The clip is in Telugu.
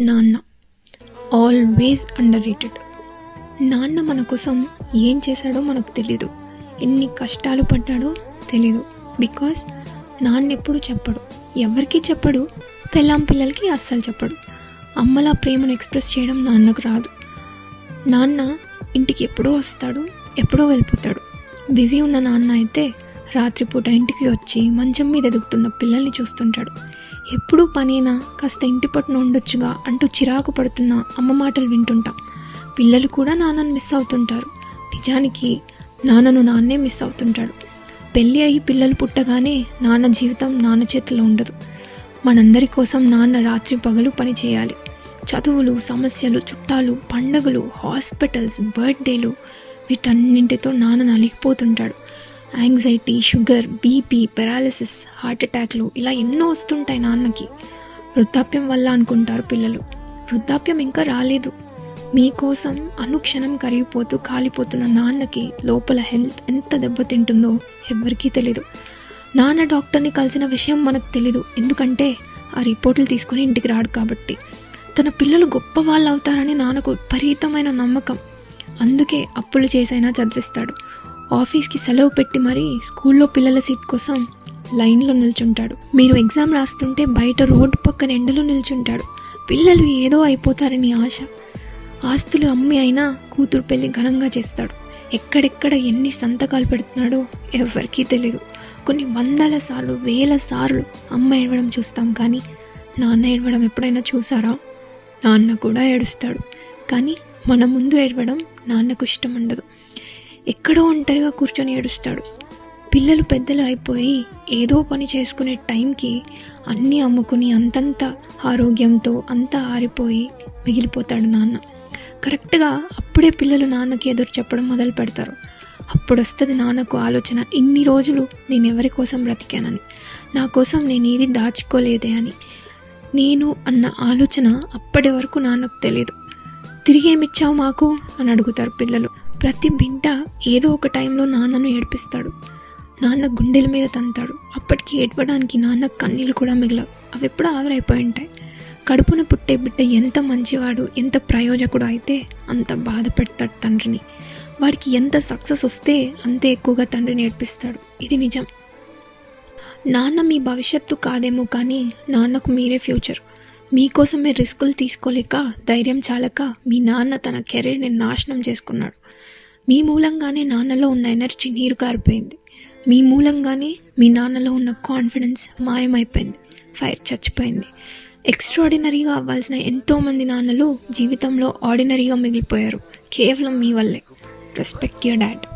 నాన్న. ఆల్వేస్ అండర్ రేటెడ్ నాన్న మన కోసం ఏం చేశాడో మనకు తెలీదు. ఎన్ని కష్టాలు పడ్డాడో తెలీదు. బికాస్ నాన్న ఎప్పుడు చెప్పడు. ఎవరికీ చెప్పడు? పెళ్ళాం పిల్లలకి అస్సలు చెప్పడు. అమ్మలా ప్రేమను ఎక్స్ప్రెస్ చేయడం నాన్నకు రాదు. నాన్న ఇంటికి ఎప్పుడో వస్తాడు ఎప్పుడో వెళ్ళిపోతాడు. బిజీ ఉన్న నాన్న అయితే రాత్రిపూట ఇంటికి వచ్చి మంచం మీద ఎదుగుతున్న పిల్లల్ని చూస్తుంటాడు. ఎప్పుడూ పనేనా? కాస్త ఇంటి పట్టున ఉండొచ్చుగా అంటూ చిరాకు పడుతున్న అమ్మ మాటలు వింటుంటాం. పిల్లలు కూడా నాన్నను మిస్ అవుతుంటారు. నిజానికి నాన్నను నాన్నే మిస్ అవుతుంటాడు. పెళ్ళి అయ్యి పిల్లలు పుట్టగానే నాన్న జీవితం నాన్న చేతిలో ఉండదు. మనందరి కోసం నాన్న రాత్రి పగలు పని చేయాలి. చదువులు సమస్యలు చుట్టాలు పండగలు హాస్పిటల్స్ బర్త్డేలు వీటన్నింటితో నాన్న నలిగిపోతుంటాడు. Anxiety sugar BP paralysis heart అటాక్లు ఇలా ఎన్నో వస్తుంటాయి నాన్నకి. వృద్ధాప్యం వల్ల అనుకుంటారు పిల్లలు. వృద్ధాప్యం ఇంకా రాలేదు. మీకోసం అనుక్షణం కరిగిపోతూ కాలిపోతున్న నాన్నకి లోపల హెల్త్ ఎంత దెబ్బతింటుందో ఎవ్వరికీ తెలీదు. నాన్న డాక్టర్ని కలిసిన విషయం మనకు తెలీదు. ఎందుకంటే ఆ రిపోర్టులు తీసుకుని ఇంటికి రాడు కాబట్టి. తన పిల్లలు గొప్ప వాళ్ళు అవుతారని నాన్నకు విపరీతమైన నమ్మకం. అందుకే అప్పులు చేసైనా చదివిస్తాడు. ఆఫీస్కి సెలవు పెట్టి మరీ స్కూల్లో పిల్లల సీట్ కోసం లైన్లో నిల్చుంటాడు. మీరు ఎగ్జామ్ రాస్తుంటే బయట రోడ్డు పక్కన ఎండలో నిల్చుంటాడు. పిల్లలు ఏదో అయిపోతారని ఆశ. ఆస్తులు అమ్మి అయినా కూతురు పెళ్ళి ఘనంగా చేస్తాడు. ఎక్కడెక్కడ ఎన్ని సంతకాలు పెడుతున్నాడో ఎవరికీ తెలీదు. కొన్ని వందల సార్లు వేల సార్లు అమ్మ ఏడవడం చూస్తాం కానీ నాన్న ఏడవడం ఎప్పుడైనా చూసారా? నాన్న కూడా ఏడుస్తాడు. కానీ మన ముందు ఏడవడం నాన్నకు ఇష్టం ఉండదు. ఎక్కడో ఒంటరిగా కూర్చొని ఏడుస్తాడు. పిల్లలు పెద్దలు అయిపోయి ఏదో పని చేసుకునే టైంకి అన్నీ అమ్ముకుని అంతంత ఆరోగ్యంతో అంతా ఆరిపోయి మిగిలిపోతాడు నాన్న. కరెక్ట్గా అప్పుడే పిల్లలు నాన్నకి ఎదురు చెప్పడం మొదలు పెడతారు. అప్పుడు వస్తుంది నాన్నకు ఆలోచన ఇన్ని రోజులు నేను ఎవరి కోసం బ్రతికానని. నా కోసం నేను ఏది దాచుకోలేదే అని. నేను అన్న ఆలోచన అప్పటి వరకు నాన్నకు తెలియదు తిరిగేమిచ్చావు మాకు? అని అడుగుతారు పిల్లలు. ప్రతి బిడ్డ ఏదో ఒక టైంలో నాన్నను ఏడిపిస్తాడు. నాన్న గుండెల మీద తంతాడు. అప్పటికి ఏడవడానికి నాన్న కన్నీళ్ళు కూడా మిగలవు. అవి ఎప్పుడు ఆవిరైపోయి ఉంటాయి. కడుపున పుట్టే బిడ్డ ఎంత మంచివాడు ఎంత ప్రయోజకుడు అయితే అంత బాధ పెడతాడు తండ్రిని. వాడికి ఎంత సక్సెస్ వస్తే అంతే ఎక్కువగా తండ్రిని ఏడిపిస్తాడు. ఇది నిజం. నాన్న మీ భవిష్యత్తు కాదేమో కానీ నాన్నకు మీరే ఫ్యూచర్. మీకోసమే రిస్కులు తీసుకోలేక ధైర్యం చాలక మీ నాన్న తన కెరీర్ని నాశనం చేసుకున్నాడు. మీ మూలంగానే నాన్నలో ఉన్న ఎనర్జీ నీరు కారిపోయింది. మీ మూలంగానే మీ నాన్నలో ఉన్న కాన్ఫిడెన్స్ మాయమైపోయింది. ఫైర్ చచ్చిపోయింది. ఎక్స్ట్రాడినరీగా అవ్వాల్సిన ఎంతోమంది నాన్నలు జీవితంలో ఆర్డినరీగా మిగిలిపోయారు. కేవలం మీ వల్లే. Respect your dad.